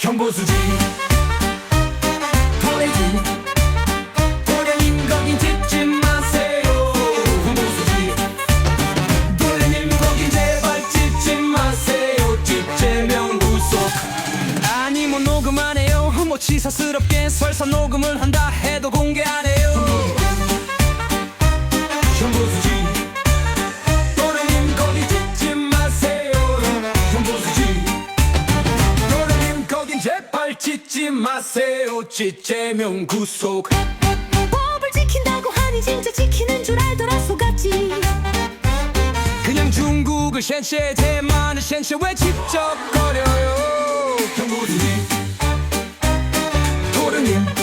형보수지. 도래지 도련님 거긴 듣지 마세요. 경보수지. 도련님 거긴 제발 듣지 마세요. 집제명 구속. 아니 뭐 녹음 안 해요. 뭐 치사스럽게 설사 녹음을 한다 해도 제발 찢지 마세요. 찢재명 구속. 법을 지킨다고 하니 진짜 지키는 줄 알더라 속았지. 그냥 중국을 셴쉐 대만을 셴쉐 왜 직접 거려요? 경고주님 도련님.